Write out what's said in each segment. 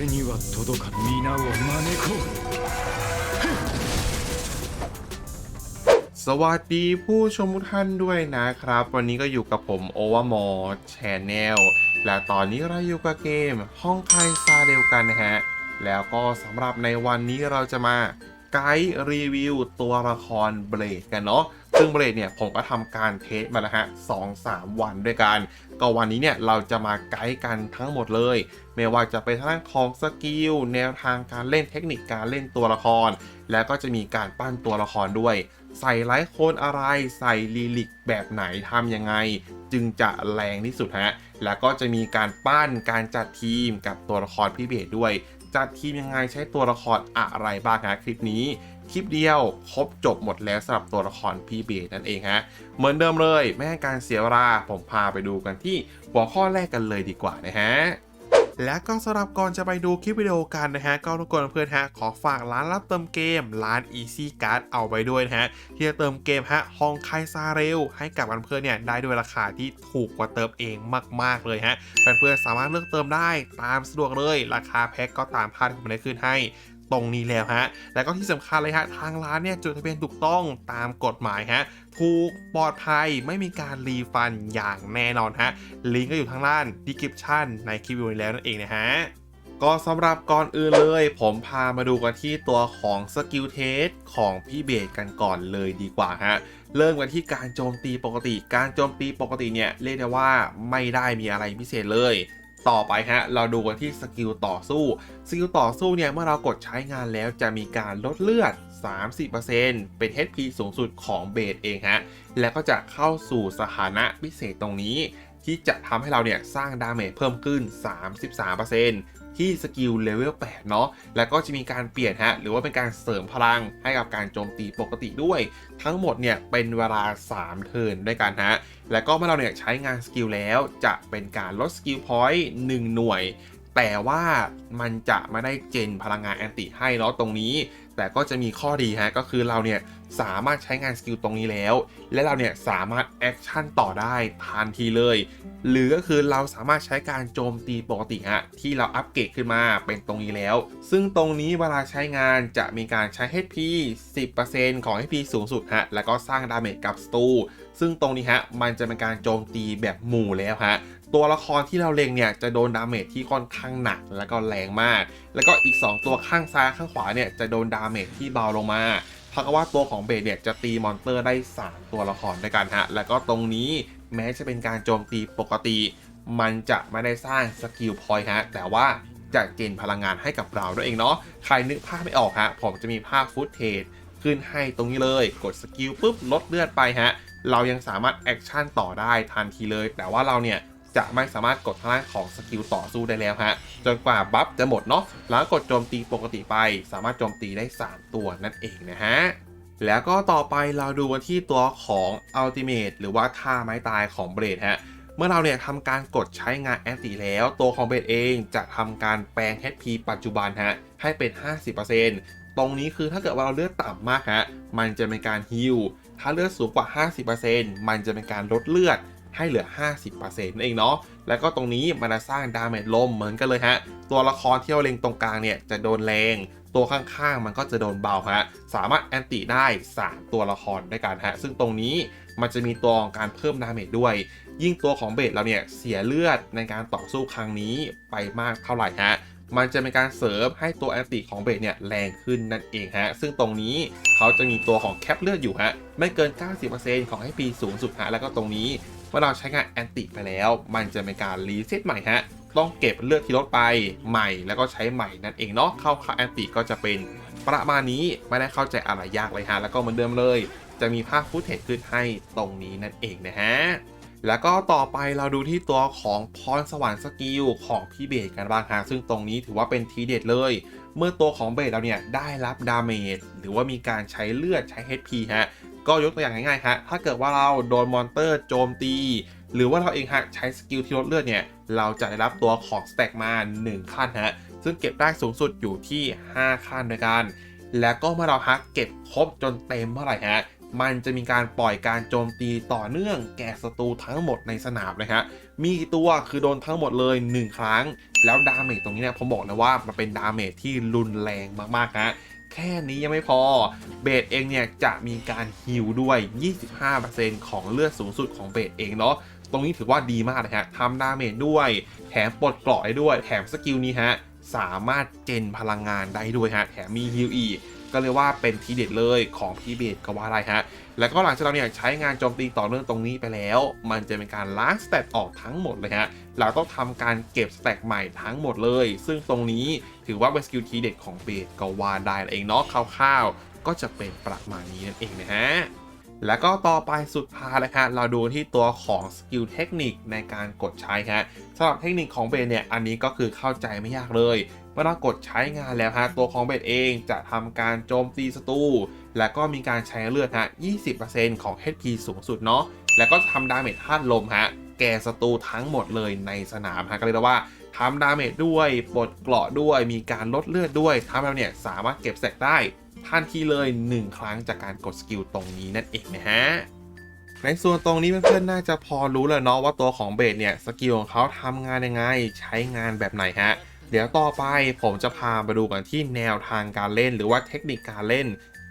には届かぬ皆を招こう สวัสดีผู้ชมทุกท่านด้วยนะครับ วันนี้ก็อยู่กับผมโอวามอแชนแนลและตอนนี้เราอยู่กับเกมห้องไคซาเดลกันนะฮะ แล้วก็สำหรับในวันนี้เราจะมา ไกด์รีวิวตัวละครเบลดกันเนาะซึ่งเบลดเนี่ยผมก็ทำการเทสมาแล้วฮะสองสามวันด้วยกัน ก็วันนี้เนี่ยเราจะมาไกด์กันทั้งหมดเลย ไม่ว่าจะเป็นทางด้านของสกิลแนวทางการเล่นเทคนิคการเล่นตัวละคร แล้วก็จะมีการปั้นตัวละครด้วย ใส่ไลท์โคนอะไรใส่ลีลิกแบบไหนทำยังไง จึงจะแรงที่สุดฮะแล้วก็จะมีการปั้นการจัดทีมกับตัวละครพี่เบสด้วย จัดทีมยังไงใช้ตัวละครอะไรบ้างฮะคลิปนี้คลิปเดียวครบจบหมดแล้วสำหรับตัวละครพี่เบนั่นเองฮะเหมือนเดิมเลยไม่ให้การเสียเวลาผมพาไปดูกันที่หัวข้อแรกกันเลยดีกว่านะฮะ และก็สำหรับก่อนจะไปดูคลิปวิดีโอกันนะฮะ ก็ทุกคนเพื่อนฮะ ขอฝากร้านรับเติมเกมร้าน Easy Card เอาไว้ด้วยนะฮะ ที่จะเติมเกมฮะฮองไคซาเรลให้กับเพื่อนเนี่ยได้ด้วยราคาที่ถูกกว่าเติมเองมาก ๆ เลยฮะเพื่อนๆสามารถเลือกเติมได้ตามสะดวกเลย ราคาแพ็คก็ตามภาพที่ผมได้ขึ้นให้ ตรงนี้แล้วฮะ แล้วก็ที่สำคัญเลยฮะทางร้านเนี่ยจดทะเบียนถูกต้องตามกฎหมายฮะถูกปลอดภัยไม่มีการรีฟันอย่างแน่นอนฮะ ลิงก์ก็อยู่ทางด้าน description ในคลิปวิดีโอนี้แล้วนั่นเองนะฮะก็สำหรับก่อนอื่นเลย ผมพามาดูกันที่ตัวของสกิลเทสของพี่เบสกันก่อนเลยดีกว่าฮะเริ่มกันที่การโจมตีปกติ การโจมตีปกติเนี่ยเรียกได้ว่าไม่ได้มีอะไรพิเศษเลย ต่อไปฮะเราดูกันที่สกิลต่อสู้สกิลต่อสู้เนี่ยเมื่อเรากดใช้งานแล้วจะมีการลดเลือด 30%เป็น HP สูงสุดของเบสเองฮะแล้วก็จะเข้าสู่สถานะพิเศษตรงนี้ ที่จะทำให้เราเนี่ยสร้างดาเมจเพิ่มขึ้น 33% ที่สกิลเลเวล8เนาะแล้วก็จะมีการเปลี่ยนฮะหรือว่าเป็นการเสริมพลังให้กับการโจมตีปกติด้วย ทั้งหมดเนี่ยเป็นเวลา 3 เทิร์นด้วยกันฮะแล้วก็เมื่อเราเนี่ยใช้งานสกิลแล้วจะเป็นการลดสกิลพอยต์1หน่วย แต่ว่ามันจะไม่ได้เจนพลังงานแอนติให้เนาะตรงนี้ แต่ก็จะมีข้อดีฮะก็คือเราเนี่ย สามารถใช้งานสกิลตรงนี้แล้ว และเราเนี่ยสามารถแอคชั่นต่อได้ทันทีเลย หรือก็คือเราสามารถใช้การโจมตีปกติฮะที่เราอัปเกรดขึ้นมาเป็นตรงนี้แล้ว ซึ่งตรงนี้เวลาใช้งานจะมีการใช้ HP 10%ของ HP สูงสุดฮะแล้วก็สร้างดาเมจกับสตูซึ่งตรงนี้ฮะมันจะเป็นการโจมตีแบบหมู่แล้วฮะตัวละครที่เราเล็งเนี่ยจะโดนดาเมจที่ค่อนข้างหนักแล้วก็แรงมาก แล้วก็อีก 2 ตัวข้างซ้ายข้างขวาเนี่ยจะโดนดาเมจที่เบาลงมา เท่ากับว่าตัวของเบสเนี่ยจะตีมอนเตอร์ได้ 3 ตัวละครด้วยกันฮะ แล้วก็ตรงนี้แม้จะเป็นการโจมตีปกติ มันจะไม่ได้สร้างสกิลพอยต์ฮะ แต่ว่าจะเจนพลังงานให้กับเราด้วยเองเนาะ ใครนึกภาพไม่ออกฮะ ผมจะมีภาพฟุตเทจขึ้นให้ตรงนี้เลย กดสกิลปุ๊บลดเลือดไปฮะ เรายังสามารถแอคชั่นต่อได้ทันทีเลย แต่ว่าเราเนี่ย จะไม่สามารถกดทางของสกิลต่อสู้ได้แล้วฮะ จนกว่าบัฟจะหมดเนาะแล้วกดโจมตีปกติไป สามารถโจมตีได้ 3 ตัวนั่นเองนะฮะแล้วก็ต่อไปเราดูกันที่ตัวของ Ultimate หรือว่าท่าไม้ตายของเบรดฮะเมื่อเราเนี่ยทำการกดใช้งานแอนติแล้ว ตัวของเบรดเองจะทำการแปลง HP ปัจจุบันฮะให้เป็น 50%ตรงนี้คือถ้าเกิดว่าเราเลือดต่ำมากฮะมันจะเป็นการฮิลถ้าเลือดสูงกว่า 50%มันจะเป็นการลดเลือด ให้เหลือ 50%นั่นเองเนาะ แล้วก็ตรงนี้มันจะสร้างดาเมจลมเหมือนกันเลยฮะ ตัวละครที่เราเล็งตรงกลางเนี่ยจะโดนแรง ตัวข้างๆ มันก็จะโดนเบาฮะ สามารถแอนติได้ 3 ตัวละครด้วยกันฮะ ซึ่งตรงนี้มันจะมีตัวของการเพิ่มดาเมจด้วย ยิ่งตัวของเบสเราเนี่ยเสียเลือดในการต่อสู้ครั้งนี้ไปมากเท่าไหร่ฮะมันจะเป็นการเสริมให้ตัวแอนติของเบสเนี่ยแรงขึ้นนั่นเองฮะ ซึ่งตรงนี้เขาจะมีตัวของแคปเลือดอยู่ฮะ ไม่เกิน 90%ของ HP สูงสุดฮะ แล้วก็ตรงนี้ เมื่อเราใช้งานแอนติไปแล้ว มันจะเป็นการรีเซ็ตใหม่ฮะต้องเก็บเลือดที่ลดไปใหม่แล้วก็ใช้ใหม่นั่นเองเนาะเข้าค่าแอนติก็จะเป็นประมาณนี้ไม่ได้เข้าใจอะไรยากเลยฮะแล้วก็เหมือนเดิมเลย จะมีภาพฟุตเทจขึ้นให้ตรงนี้นั่นเองนะฮะแล้วก็ต่อไปเราดูที่ตัวของพรสวรรค์สกิลของพี่เบสกันบ้างฮะซึ่งตรงนี้ถือว่าเป็นทีเด็ดเลย เมื่อตัวของเบสเราเนี่ยได้รับดาเมจหรือว่ามีการใช้เลือดใช้ HP ฮะ ก็ยกตัวอย่างง่ายๆฮะถ้าเกิดว่าเราโดนมอนเตอร์โจมตี หรือว่าเราเองฮะใช้สกิลที่ลดเลือดเนี่ยเราจะได้รับตัวของสแต็กมา 1 ขั้นฮะซึ่งเก็บได้สูงสุดอยู่ที่ 5 ขั้นด้วยกัน แล้วก็เมื่อเราฮะเก็บครบจนเต็มเมื่อไหร่ฮะมันจะมีการปล่อยการโจมตีต่อเนื่องแก่ศัตรูทั้งหมดในสนามนะฮะ มีกี่ตัวคือโดนทั้งหมดเลย 1 ครั้ง แล้วดาเมจตรงนี้เนี่ยผมบอกเลยว่ามันเป็นดาเมจที่รุนแรงมากๆฮะ แค่นี้ยังไม่พอ เบสเองเนี่ยจะมีการฮิลด้วย 25%ของเลือดสูงสุดของเบสเองเนาะ ตรงนี้ถือว่าดีมากนะฮะทำดาเมจด้วย แถมปลดเกราะได้ด้วย แถมสกิลนี้ฮะ สามารถเจนพลังงานได้ด้วยฮะ แถมมีฮิลอีก ก็เรียกว่าเป็นทีเด็ดเลยของพี่เบสก็ว่าได้ฮะ แล้วก็หลังจากเราเนี่ยใช้งานโจมตีต่อเนื่องตรงนี้ไปแล้ว มันจะเป็นการล้างสเตตออกทั้งหมดเลยฮะ เราต้องทำการเก็บสเตตใหม่ทั้งหมดเลย ซึ่งตรงนี้ถือว่าเป็นสกิลทีเด็ดของเบสก็ว่าได้เองเนาะคร่าวๆ ก็จะเป็นประมาณนี้นั่นเองนะฮะแล้วก็ต่อไปสุดท้ายเลยฮะเราดูที่ตัวของสกิลเทคนิคในการกดใช้ฮะสำหรับเทคนิคของเบสเนี่ยอันนี้ก็คือเข้าใจไม่ยากเลยเมื่อเรากดใช้งานแล้วฮะตัวของเบสเองจะทำการโจมตีศัตรู และก็มีการใช้เลือดฮะ 20%ของ HP สูงสุดเนาะ แล้วก็ทำดาเมจธาตุลมฮะ แก่ศัตรูทั้งหมดเลยในสนามฮะ ก็เรียกว่าทำดาเมจด้วย ปลดเกราะด้วย มีการลดเลือดด้วยทำให้เราเนี่ยสามารถเก็บแสกได้ทันทีเลย 1 ครั้งจากการกดสกิลตรงนี้นั่นเองนะฮะในส่วนตรงนี้เพื่อนๆ น่าจะพอรู้แล้วเนาะว่าตัวของเบสเนี่ยสกิลของเขาทำงานยังไง ใช้งานแบบไหนฮะ เดี๋ยวต่อไปผมจะพาไปดูกันที่แนวทางการเล่น หรือว่าเทคนิคการเล่น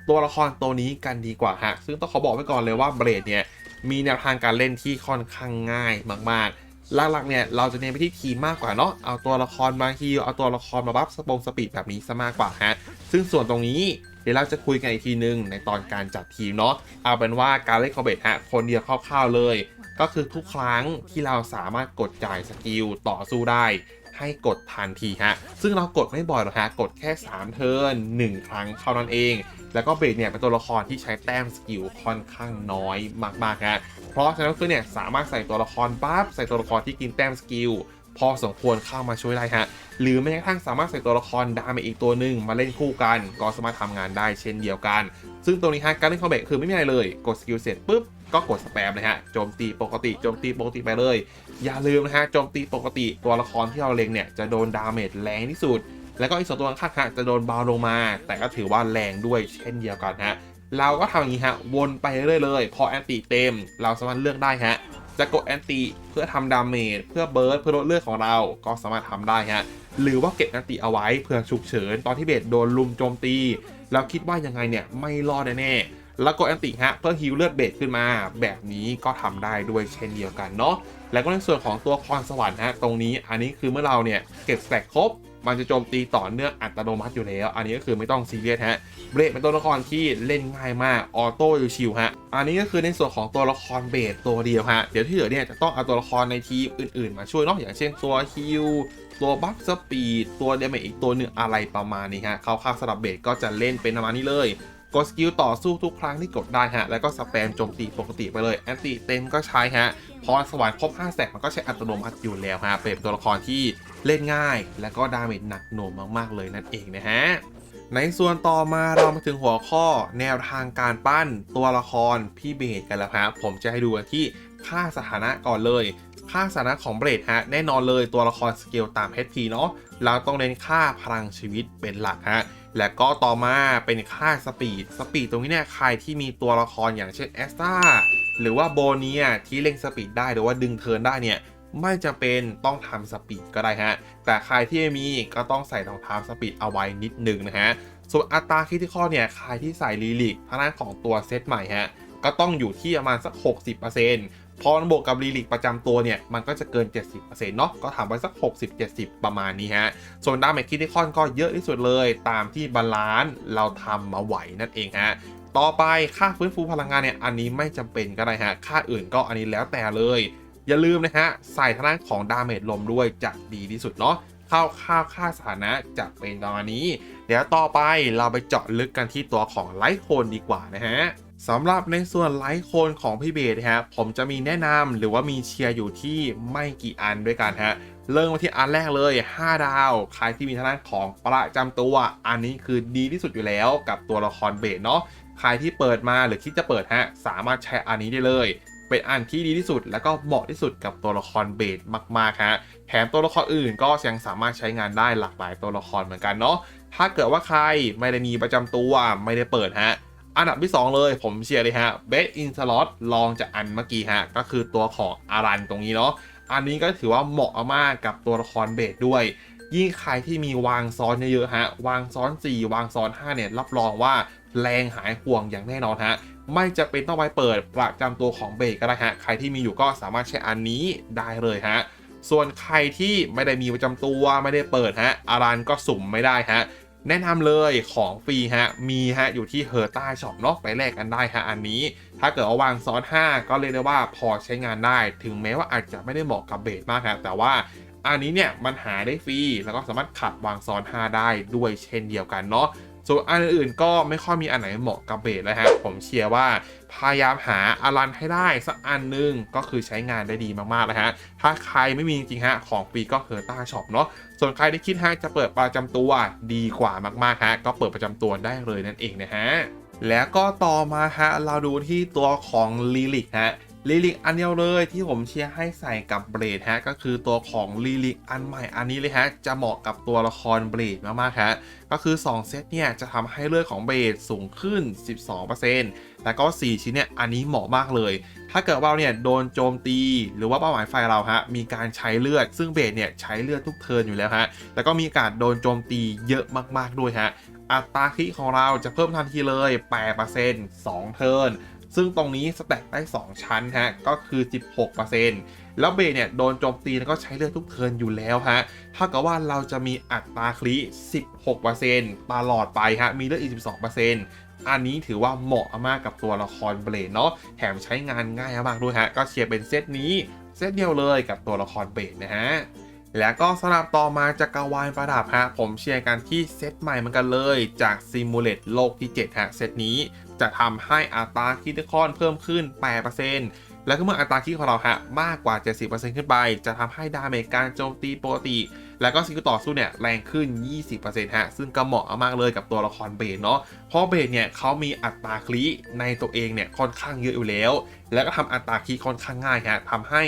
ตัวละครตัวนี้กันดีกว่าฮะ ซึ่งต้องขอบอกไว้ก่อนเลยว่าเบสเนี่ยมีแนวทางการเล่นที่ค่อนข้างง่ายมากๆ หลักๆเนี่ยเราจะเน้นไปที่ทีมมากกว่าเนาะ เอาตัวละครมาฮีลเอาตัวละครมาบัฟสปงสปีดแบบนี้ซะมากกว่าฮะ ซึ่งส่วนตรงนี้เดี๋ยวเราจะคุยกันอีกทีนึงในตอนการจัดทีมเนาะ เอาเป็นว่าการเล่นคอมเบทฮะคนเดียวคร่าวๆเลย ก็คือทุกครั้งที่เราสามารถกดจ่ายสกิลต่อสู้ได้ ให้กดทันทีฮะ ซึ่งเรากดไม่บ่อยหรอกฮะ กดแค่ 3 เทิร์น1ครั้งเท่านั้นเอง แล้วก็เบสเนี่ยเป็นตัวละครที่ใช้แต้มสกิลค่อนข้างน้อยมากๆฮะ เพราะฉะนั้นคือเนี่ยสามารถใส่ตัวละครปั๊บใส่ตัวละครที่กินแต้มสกิลพอสมควรเข้ามาช่วยได้ฮะ หรือแม้กระทั่งสามารถใส่ตัวละครดาเมจอีกตัวหนึ่งมาเล่นคู่กัน ก็สามารถทำงานได้เช่นเดียวกัน ซึ่งตรงนี้ฮะการเล่นคอมเบทคือไม่มีอะไรเลย กดสกิลเสร็จปุ๊บ ก็กดสแปมนะฮะโจมตีปกติโจมตีปกติไปเลย อย่าลืมนะฮะโจมตีปกติตัวละครที่เราเล็งเนี่ยจะโดนดาเมจแรงที่สุด แล้วก็อีกสองตัวข้างฮะจะโดนเบาลงมา แต่ก็ถือว่าแรงด้วยเช่นเดียวกันฮะเราก็ทำอย่างนี้ฮะวนไปเรื่อยๆเลยพอแอนติเต็ม เราสามารถเลือกได้ฮะจะกดแอนติเพื่อทำดาเมจเพื่อเบิร์ดเพื่อลดเลือดของเราก็สามารถทำได้ฮะหรือว่าเก็บแอนติเอาไว้เพื่อฉุกเฉินตอนที่เบสโดนลุมโจมตีแล้วคิดว่ายังไงเนี่ยไม่รอดแน่ๆ แล้วกดแอนติฮะเพื่อฮิวเลือดเบสขึ้นมา แบบนี้ก็ทำได้ด้วยเช่นเดียวกันเนาะแล้วก็ในส่วนของตัวพรสวรรค์ฮะตรงนี้อันนี้คือเมื่อเราเนี่ยเก็บแตกครบมันจะโจมตีต่อเนื่องอัตโนมัติอยู่แล้ว อันนี้ก็คือไม่ต้องซีเรียสฮะ เบรดเป็นตัวละครที่เล่นง่ายมาก ออโต้ชิวฮะ อันนี้ก็คือในส่วนของตัวละครเบสตัวเดียวฮะ เดี๋ยวที่เหลือเนี่ยจะต้องเอาตัวละครในทีมอื่นๆ มาช่วยเนาะ อย่างเช่นตัวฮิลตัวบัฟสปีด ตัวเดเมจอีกตัวหนึ่งอะไรประมาณนี้ฮะเขาข้าวสลับเบสก็จะเล่นเป็นประมาณนี้เลย กดสกิลต่อสู้ทุกครั้งที่กดได้ฮะ แล้วก็สแปมโจมตีปกติไปเลย แอนติเต็มก็ใช้ฮะ พอสวรรค์ครบ5แสกมันก็ใช้อัตโนมัติอยู่แล้วฮะ เป็นตัวละครที่เล่นง่าย และก็ดาเมจหนักหน่วงมากๆเลยนั่นเองนะฮะในส่วนต่อมาเรามาถึงหัวข้อแนวทางการปั้นตัวละครพี่เบสกันแล้วครับผมจะให้ดูที่ค่าสถานะก่อนเลย ค่าสถานะของเบสฮะแน่นอนเลยตัวละครสเกลตาม HP เนาะเราต้องเน้นค่าพลังชีวิตเป็นหลักฮะ และก็ต่อมาเป็นค่าสปีด สปีดตรงนี้เนี่ยใครที่มีตัวละครอย่างเช่นแอสตาหรือว่าโบเนียที่เล่งสปีดได้หรือว่าดึงเทิร์นได้เนี่ยไม่จำเป็นต้องทำสปีดก็ได้ฮะ แต่ใครที่ไม่มีก็ต้องใส่รองเท้าสปีดเอาไว้นิดนึงนะฮะ ส่วนอัตราคริติคอลเนี่ยใครที่ใส่ลีลิกทางด้านของตัวเซตใหม่ฮะ ก็ต้องอยู่ที่ประมาณสัก 60% พอมันบวกกับลีลิกประจำตัวเนี่ย มันก็จะเกิน 70%เนาะก็ถามไว้สัก 60-70 ประมาณนี้ฮะ ส่วนดาเมจคริติคอลก็เยอะที่สุดเลย ตามที่บาลานซ์เราทำมาไหวนั่นเองฮะต่อไปค่าฟื้นฟูพลังงานเนี่ย อันนี้ไม่จำเป็นก็ได้ฮะ ค่าอื่นก็อันนี้แล้วแต่เลย อย่าลืมนะฮะ ใส่ทางด้านของดาเมจลมด้วยจะดีที่สุดเนาะเข้าค่าค่าสถานะจะเป็นประมาณนี้ เดี๋ยวต่อไปเราไปเจาะลึกกันที่ตัวของไลท์โคนดีกว่านะฮะ สำหรับในส่วนไลท์โคนของพี่เบสฮะผมจะมีแนะนำหรือว่ามีเชียร์อยู่ที่ไม่กี่อันด้วยกันฮะเริ่มมาที่อันแรกเลย 5 ดาว ใครที่มีทางด้านของประจำตัว อันนี้คือดีที่สุดอยู่แล้วกับตัวละครเบสเนาะใครที่เปิดมาหรือคิดจะเปิดฮะสามารถใช้อันนี้ได้เลย เป็นอันที่ดีที่สุด แล้วก็เหมาะที่สุดกับตัวละครเบสมากๆฮะแถมตัวละครอื่นก็ยังสามารถใช้งานได้หลากหลายตัวละครเหมือนกันเนาะถ้าเกิดว่าใครไม่ได้มีประจำตัวไม่ได้เปิดฮะ อันดับที่ 2 เลยผมเชียร์เลยฮะเบสอินสล็อตลองจากอันเมื่อกี้ฮะ ก็คือตัวของอารันตรงนี้เนาะอันนี้ก็ถือว่าเหมาะมากกับตัวละครเบสด้วย ยิ่งใครที่มีวางซ้อนเยอะๆฮะ วางซ้อน 4 วางซ้อน 5 เนี่ย รับรองว่าแรงหายห่วงอย่างแน่นอนฮะไม่จะเป็นต้องไปเปิดประจำตัวของเบสก็ได้ฮะ ใครที่มีอยู่ก็สามารถใช้อันนี้ได้เลยฮะ ส่วนใครที่ไม่ได้มีประจำตัวไม่ได้เปิดฮะอารันก็สุ่มไม่ได้ฮะ แนะนำเลยของฟรีฮะ มีฮะ อยู่ที่เฮอร์ต้าช็อปเนาะไปแลกกันได้ฮะ อันนี้ ถ้าเกิดเอาวางซ้อน 5 ก็เรียกได้ว่าพอใช้งานได้ ถึงแม้ว่าอาจจะไม่ได้เหมาะกับเบสมากฮะ แต่ว่าอันนี้เนี่ยมันหาได้ฟรี แล้วก็สามารถขัดวางซ้อน 5 ได้ด้วยเช่นเดียวกันเนาะ ส่วนอันอื่นๆก็ไม่ค่อยมีอันไหนเหมาะกับเบสเลยฮะผมเชียร์ว่าพยายามหาอารันให้ได้สักอันหนึงก็คือใช้งานได้ดีมากๆเลยฮะ ถ้าใครไม่มีจริงๆฮะของฟรีก็เฮอร์ต้าช็อปเนาะ ส่วนใครที่คิดฮะจะเปิดประจำตัวดีกว่ามากๆฮะก็เปิดประจำตัวได้เลยนั่นเองนะฮะแล้วก็ต่อมาฮะเราดูที่ตัวของลิลิกฮะ ลิลิกอันเดียวเลยที่ผมเชียร์ให้ใส่กับเบรดฮะก็คือตัวของลิลิกอันใหม่อันนี้เลยฮะจะเหมาะกับตัวละครเบรดมากๆฮะก็คือ 2 เซตเนี่ยจะทำให้เลือดของเบรดสูงขึ้น 12%แล้วก็ 4 ชิ้นเนี่ยอันนี้เหมาะมากเลย ถ้าเกิดว่าเราเนี่ยโดนโจมตีหรือว่าเป้าหมายไฟเราฮะมีการใช้เลือด ซึ่งเบสเนี่ยใช้เลือดทุกเทิร์นอยู่แล้วฮะแล้วก็มีการโดนโจมตีเยอะมาก ๆด้วยฮะอัตราคิของเราจะเพิ่มทันทีเลย 8% 2 เทิร์น ซึ่งตรงนี้สแต็กได้ 2 ชั้นฮะ ก็คือ 16%แล้วเบเนี่ยโดนโจมตีแล้วก็ใช้เลือดทุกเทินอยู่แล้วฮะ ถ้ากับว่าเราจะมีอัตราคริ16%ตลอดไปฮะ มีเลือดอีก 12%อันนี้ถือว่าเหมาะมากกับตัวละครเบลดเนาะ แถมใช้งานง่ายมากด้วยฮะ ก็เชียร์เป็นเซตนี้เซตเดียวเลยกับตัวละครเบลดนะฮะแล้วก็สลับต่อมาจากกาวายประดับฮะ ผมเชียร์กันที่เซตใหม่เหมือนกันเลย จากซิมูเลตโลกที่ 7 ฮะ เซตนี้ จะทำให้อัตราคิดคอนเพิ่มขึ้น 8%แล้วก็เมื่ออัตราคิดของเราฮะมากกว่า 70%ขึ้นไป จะทำให้ดาเมจการโจมตีปกติ แล้วก็สกิลต่อสู้เนี่ยแรงขึ้น 20%ฮะ ซึ่งก็เหมาะมากเลยกับตัวละครเบสเนาะ เพราะเบสเนี่ยเขามีอัตราคลิในตัวเองเนี่ยค่อนข้างเยอะอยู่แล้ว แล้วก็ทำอัตราคลิค่อนข้างง่ายฮะทำให้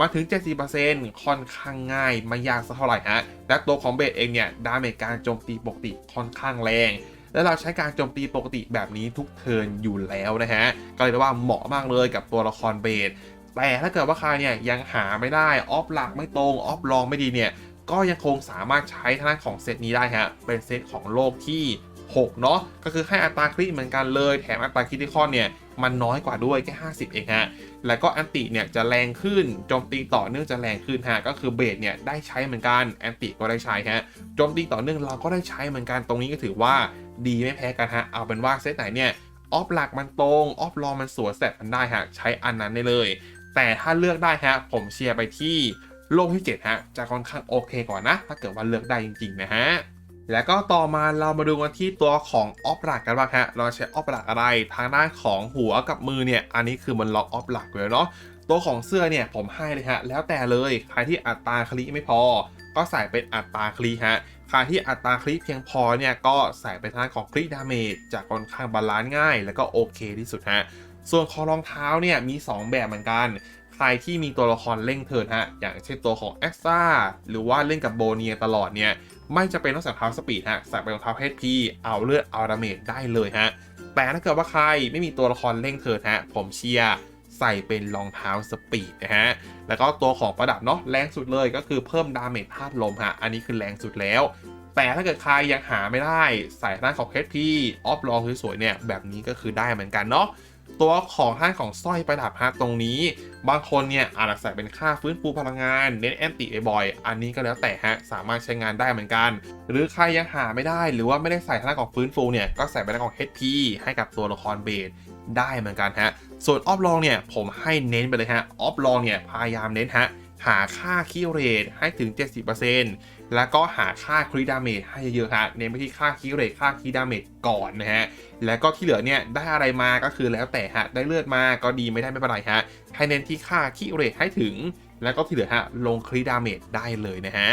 มาถึง 70%ค่อนข้างง่ายไม่ยากสักเท่าไหร่ฮะ และตัวของเบสเองเนี่ย ดาเมจการโจมตีปกติค่อนข้างแรง และเราใช้การโจมตีปกติแบบนี้ทุกเทิร์นอยู่แล้วนะฮะ ก็เลยว่าเหมาะมากเลยกับตัวละครเบสแต่ถ้าเกิดว่าใครเนี่ยยังหาไม่ได้ออฟหลักไม่ตรงออฟลองไม่ดีเนี่ยก็ยังคงสามารถใช้ทางด้านของเซตนี้ได้ฮะเป็นเซตของโลกที่ 6 เนาะก็คือให้อัตราคริเหมือนกันเลยแถมอัตราคริติคอนเนี่ยมันน้อยกว่าด้วยแค่ 50 เองฮะ แล้วก็แอนติเนี่ยจะแรงขึ้น โจมตีต่อเนื่องจะแรงขึ้นฮะ ก็คือเบสเนี่ยได้ใช้เหมือนกัน แอนติก็ได้ใช้ฮะ โจมตีต่อเนื่องเราก็ได้ใช้เหมือนกัน ตรงนี้ก็ถือว่า ดีไม่แพ้กันฮะ เอาเป็นว่าเซตไหนเนี่ยออฟหลักมันตรง ออฟลองมันสวนแสบมันได้ฮะ ใช้อันนั้นได้เลย แต่ถ้าเลือกได้ฮะ ผมเชียร์ไปที่โลกที่ 7 ฮะ จะค่อนข้างโอเคกว่านะ ถ้าเกิดว่าเลือกได้จริง ๆ นะฮะแล้วก็ต่อมาเรามาดูกันที่ตัวของออฟหลักกันบ้างฮะ เราใช้ออฟหลักอะไร ทางด้านของหัวกับมือเนี่ย อันนี้คือมันล็อกออฟหลักเลยเนาะ ตัวของเสื้อเนี่ยผมให้เลยฮะ แล้วแต่เลย ใครที่อัตราคลิไม่พอ ก็ใส่เป็นอัตราคลิฮะใครที่อัตราคลิเพียงพอเนี่ยก็ใส่ไปทางของคลิดาเมจจะค่อนข้างบาลานซ์ง่าย แล้วก็โอเคที่สุดฮะส่วนคอรองเท้าเนี่ยมี 2 แบบเหมือนกัน ใครที่มีตัวละครเร่งเทินฮะ อย่างเช่นตัวของแอ็กซ่าหรือว่าเล่นกับโบเนียตลอดเนี่ย ไม่จะเป็นต้องใส่รองเท้าสปีดฮะ ใส่เป็นรองเท้า HP เอาเลือดเอาดาเมจได้เลยฮะ แต่ถ้าเกิดว่าใครไม่มีตัวละครเร่งเทินฮะ ผมเชียร์ ใส่เป็นรองเท้าสปีดนะฮะ แล้วก็ตัวของประดับเนาะแรงสุดเลยก็คือเพิ่มดาเมจธาตุลมฮะ อันนี้คือแรงสุดแล้ว แต่ถ้าเกิดใครยังหาไม่ได้ใส่ทางด้านของ HP ออฟลองสวยๆเนี่ยแบบนี้ก็คือได้เหมือนกันเนาะตัวของท่านของสร้อยประดับฮะตรงนี้ บางคนเนี่ยอาจจะใส่เป็นค่าฟื้นฟูพลังงานเน้นแอนติบอยอันนี้ก็แล้วแต่ฮะสามารถใช้งานได้เหมือนกัน หรือใครยังหาไม่ได้หรือว่าไม่ได้ใส่ท่านของฟื้นฟูเนี่ยก็ใส่เป็นทาของ HP ให้กับตัวละครเบส ได้เหมือนกันฮะ ส่วนออฟลองเนี่ยผมให้เน้นไปเลยฮะ ออฟลองเนี่ยพยายามเน้นฮะ หาค่าคีเรทให้ถึง 70%แล้วก็หาค่าคริดาเมจให้เยอะๆฮะ เน้นไปที่ค่าคีเรทค่าคริดาเมจก่อนนะฮะ แล้วก็ที่เหลือเนี่ยได้อะไรมาก็คือแล้วแต่ฮะ ได้เลือดมาก็ดีไม่ได้ไม่เป็นไรฮะ ให้เน้นที่ค่าคีเรทให้ถึง แล้วก็ที่เหลือฮะลงคริดาเมจได้เลยนะฮะ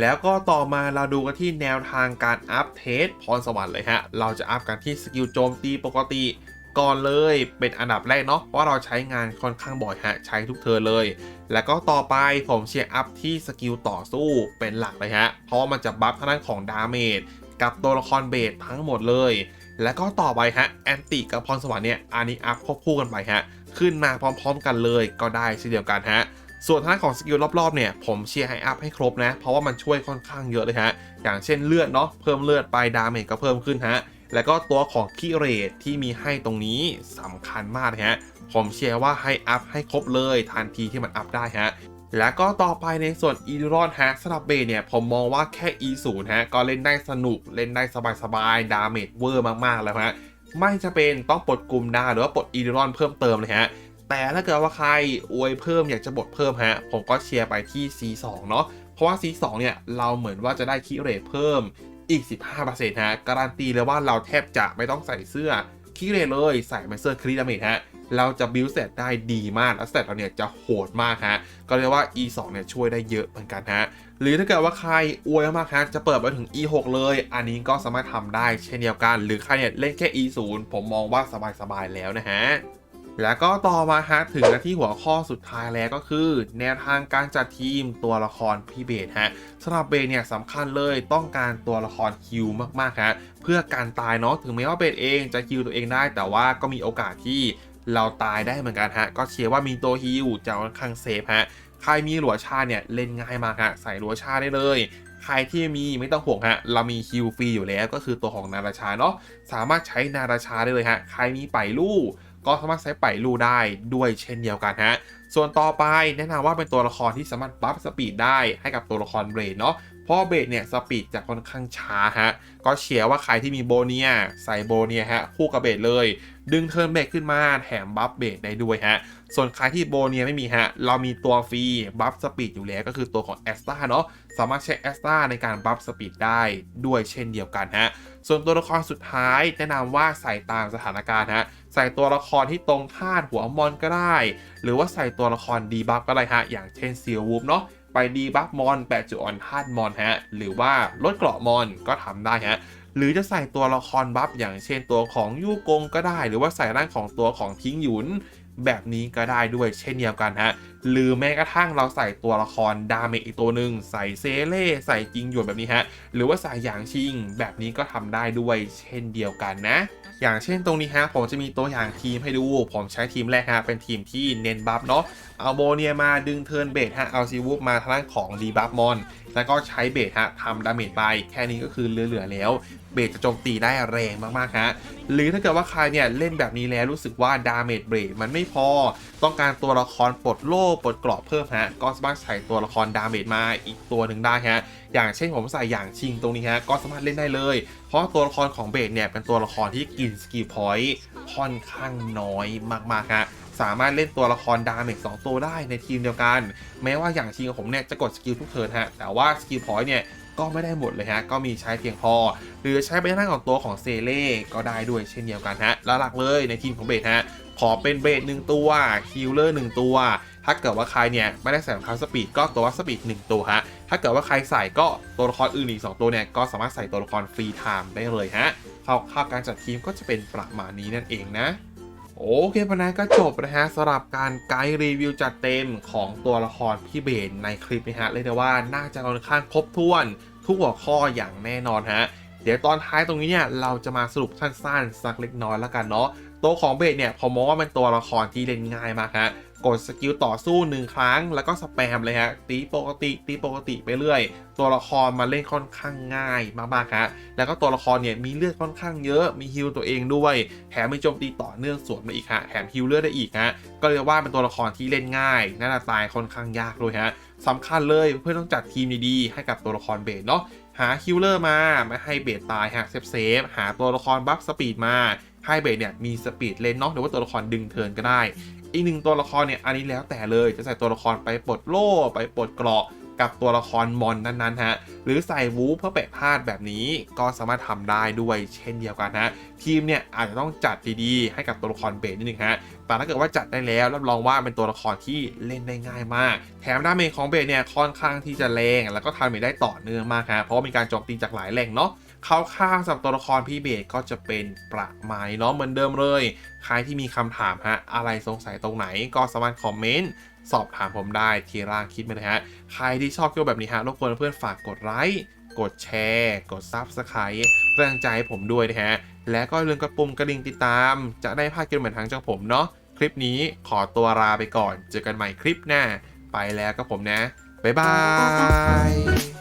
แล้วก็ต่อมาเราดูกันที่แนวทางการอัพเทสพรสวรรค์เลยฮะ เราจะอัพกันที่สกิลโจมตีปกติ ก่อนเลยเป็นอันดับแรกเนาะเพราะเราใช้งานค่อนข้างบ่อยฮะใช้ทุกเทิร์นเลย แล้วก็ต่อไปผมเชียร์อัพที่สกิลต่อสู้เป็นหลักเลยฮะเพราะว่ามันจะบัฟทางด้านของดาเมจกับตัวละครเบสทั้งหมดเลย แล้วก็ต่อไปฮะแอนติกับพรสวรรค์เนี่ยอันนี้อัพควบคู่กันไปฮะขึ้นมาพร้อมๆกันเลยก็ได้เช่นเดียวกันฮะส่วนทางของสกิลรอบๆเนี่ยผมเชียร์ให้อัพให้ครบนะ เพราะว่ามันช่วยค่อนข้างเยอะเลยฮะ อย่างเช่นเลือดเนาะเพิ่มเลือดไปดาเมจก็เพิ่มขึ้นฮะ แล้วก็ตัวของคีเรทที่มีให้ตรงนี้สำคัญมากเลยฮะ ผมเชียร์ว่าให้อัพให้ครบเลยทันทีที่มันอัพได้ฮะแล้วก็ต่อไปในส่วนอีรอนฮะสำหรับเบย์เนี่ย ผมมองว่าแค่ E 0 ฮะ ก็เล่นได้สนุกเล่นได้สบายๆ ดาเมจเวอร์มากๆ แล้วฮะ ไม่จะเป็นต้องปลดกลุ่มดาหรือว่าปลดอีรอนเพิ่มเติมเลยฮะ แต่ถ้าเกิดว่าใครอวยเพิ่มอยากจะบดเพิ่มฮะ ผมก็เชียร์ไปที่ C2 เนาะเพราะว่า C2 เนี่ย เราเหมือนว่าจะได้คิเรทเพิ่ม อีก 15%ฮะการันตีเลยว่าเราแทบจะไม่ต้องใส่เสื้อคิเรเลยใส่มาเซอร์ครีดาเมจฮะเราจะบิวเสร็จได้ดีมากแล้วเสร็จเราเนี่ยจะโหดมากฮะก็เรียกว่า E2 เนี่ยช่วยได้เยอะเหมือนกันฮะหรือถ้าเกิดว่าใครอวยมากฮะจะเปิดไปถึง E6 เลย อันนี้ก็สามารถทำได้เช่นเดียวกัน หรือใครเนี่ยเล่นแค่ E0 ผมมองว่าสบายๆแล้วนะฮะ แล้วก็ต่อมาฮะถึงหน้าที่หัวข้อสุดท้ายแล้วก็คือ แนวทางการจัดทีมตัวละครพี่เบสฮะสำหรับเบสเนี่ยสำคัญเลยต้องการตัวละครคิวมากๆฮะเพื่อการตายเนาะถึงแม้ว่าเบสเองจะคิวตัวเองได้ แต่ว่าก็มีโอกาสที่เราตายได้เหมือนกันฮะก็เชียร์ว่ามีตัวฮิวจะค่อนข้างเซฟฮะใครมีหลัวชาเนี่ยเล่นง่ายมากฮะใส่หลัวชาได้เลยใครที่มีไม่ต้องห่วงฮะ เรามีฮิวฟรีอยู่แล้วก็คือตัวของนาราชาเนาะสามารถใช้นาราชาได้เลยฮะ ใครมีไปลู่ ก็สามารถใช้ไปลู่ได้ด้วยเช่นเดียวกันฮะ ส่วนต่อไปแนะนำว่าเป็นตัวละครที่สามารถบัฟสปีดได้ให้กับตัวละครเบรดเนาะเพราะเบรดเนี่ยสปีดจะค่อนข้างช้าฮะ ก็เชียร์ว่าใครที่มีโบเนียใส่โบเนียฮะ คู่กับเบรดเลย ดึงเทิร์นเบรดขึ้นมาแถมบัฟเบรดได้ด้วยฮะ ส่วนใครที่โบเนียไม่มีฮะ เรามีตัวฟรีบัฟสปีดอยู่แล้วก็คือตัวของแอสตาเนาะสามารถใช้แอสตาในการบัฟสปีดได้ด้วยเช่นเดียวกันฮะ ส่วนตัวละครสุดท้ายแนะนำว่าใส่ตามสถานการณ์ฮะ ใส่ตัวละครที่ตรงธาตุหัวมอนก็ได้ หรือว่าใส่ตัวละครดีบัฟก็ได้ฮะ อย่างเช่นเซีลวูฟเนาะไปดีบัฟมอนแปะจุดอ่อนธาตุมอนฮะ หรือว่าลดเกราะมอนก็ทำได้ฮะ หรือจะใส่ตัวละครบัฟอย่างเช่นตัวของยูกงก็ได้ หรือว่าใส่ร่างของตัวของทิ้งหยุน แบบนี้ก็ได้ด้วยเช่นเดียวกันฮะหรือแม้กระทั่งเราใส่ตัวละครดาเมจอีกตัวหนึ่งใส่เซเล่ใส่จิงหยวนแบบนี้ฮะหรือว่าใส่หยางชิง แบบนี้ก็ทำได้ด้วยเช่นเดียวกันนะอย่างเช่นตรงนี้ฮะผมจะมีตัวอย่างทีมให้ดู ผมใช้ทีมแรกฮะเป็นทีมที่เน้นบัฟเนาะเอาโบเนียมาดึงเทิร์นเบสฮะเอาซีวูฟมาทางด้านของดีบัฟมอนแล้วก็ใช้เบสฮะทำดาเมจไปแค่นี้ก็คือเหลือๆแล้ว เบสจะโจมตีได้แรงมากๆฮะหรือถ้าเกิดว่าใครเนี่ยเล่นแบบนี้แล้วรู้สึกว่าดาเมจเบรกมันไม่พอ ต้องการตัวละครปลดโล่ปลดกราะเพิ่มฮะก็สามารถใส่ตัวละครดาเมจมาอีกตัวหนึ่งได้ฮะอย่างเช่นผมใส่อย่างชิงตรงนี้ฮะก็สามารถเล่นได้เลย เพราะตัวละครของเบสเนี่ยเป็นตัวละครที่กินสกิลพอยต์ค่อนข้างน้อยมากๆฮะสามารถเล่นตัวละครดาเมจ2ตัวได้ในทีมเดียวกัน แม้ว่าอย่างชิงของผมเนี่ยจะกดสกิลทุกเทิร์นฮะแต่ว่าสกิลพอยต์เนี่ย ก็ไม่ได้หมดเลยฮะ ก็มีใช้เพียงพอ หรือใช้ไปทางด้านของตัวของเซเล่ก็ได้ด้วยเช่นเดียวกันฮะ แล้วหลักเลยในทีมของเบสฮะ ขอเป็นเบสหนึ่งตัวฮิลเลอร์หนึ่งตัว ถ้าเกิดว่าใครเนี่ยไม่ได้ใส่รองเท้าสปีดก็ตัวสปีดหนึ่งตัวฮะ ถ้าเกิดว่าใครใส่ก็ตัวละครอื่นอีก2ตัวเนี่ยก็สามารถใส่ตัวละครฟรีไทม์ได้เลยฮะคร่าวๆการจัดทีมก็จะเป็นประมาณนี้นั่นเองนะ โอเคปนะก็จบนะฮะสำหรับการไกด์รีวิวจัดเต็มของตัวละครพี่เบนในคลิปนะฮะเรียกได้ว่าน่าจะค่อนข้างครบถ้วนทุกหัวข้ออย่างแน่นอนฮะเดี๋ยวตอนท้ายตรงนี้เนี่ยเราจะมาสรุปสั้นๆ สักเล็กน้อยแล้วกันเนาะตัวของเบนเนี่ยผมมองว่าเป็นตัวละครที่เล่นง่ายมากฮะ กดสกิลต่อสู้หนึ่งครั้ง แล้วก็สแปมเลยฮะตีปกติตีปกติไปเรื่อย ตัวละครมาเล่นค่อนข้างง่ายมากๆฮะแล้วก็ตัวละครเนี่ยมีเลือดค่อนข้างเยอะมีฮิลตัวเองด้วยแถมมีโจมตีต่อเนื่องสวนมาอีกฮะแถมฮิลเลือดได้อีกฮะก็เรียกว่าเป็นตัวละครที่เล่นง่ายน่าตายค่อนข้างยากด้วยฮะสำคัญเลยเพื่อนต้องจัดทีมดีๆให้กับตัวละครเบสเนาะหาคิลเลอร์มาไม่ให้เบสตายฮะเซฟเซฟหาตัวละครบัฟสปีดมา ให้เบสเนี่ยมีสปีดเลนเนาะหรือว่าตัวละครดึงเทินก็ได้ อีกหนึ่งตัวละครเนี่ยอันนี้แล้วแต่เลยจะใส่ตัวละครไปปลดโล่ไปปลดเกราะกับตัวละครมอนนั้นๆฮะ หรือใส่วูเพื่อแปะพาดแบบนี้ก็สามารถทำได้ด้วยเช่นเดียวกันฮะ ทีมเนี่ยอาจจะต้องจัดดีๆ ให้กับตัวละครเบสนิดนึงฮะ แต่ถ้าเกิดว่าจัดได้แล้วรับรองว่าเป็นตัวละครที่เล่นได้ง่ายมาก แถมด้าเมจของเบสเนี่ยค่อนข้างที่จะแรง แล้วก็ทำมจได้ต่อเนื่องมากฮะ เพราะมีการโจมตีจากหลายแหล่งเนาะ เขาร่าวสำหรับตัวละครพี่เบสก็จะเป็นประมาณเนาะเหมือนเดิมเลย ใครที่มีคำถามฮะอะไรสงสัยตรงไหนก็สามารถคอมเมนต์สอบถามผมได้ที่ล่างคลิปเลยฮะ ใครที่ชอบคลิปแบบนี้ฮะรบกวนเพื่อนฝากกดไลค์กดแชร์ กดซับสไคร b e แรงใจให้ผมด้วยนะฮะ และก็ลืมกระปุ่มกระดิ่งติดตาม จะได้พลาดกี่ยวกัอนทางเจ้าผมเนาะ คลิปนี้ขอตัวลาไปก่อน เจอกันใหม่คลิปหน้า ไปแล้วก็ผมนะ บ๊ายบาย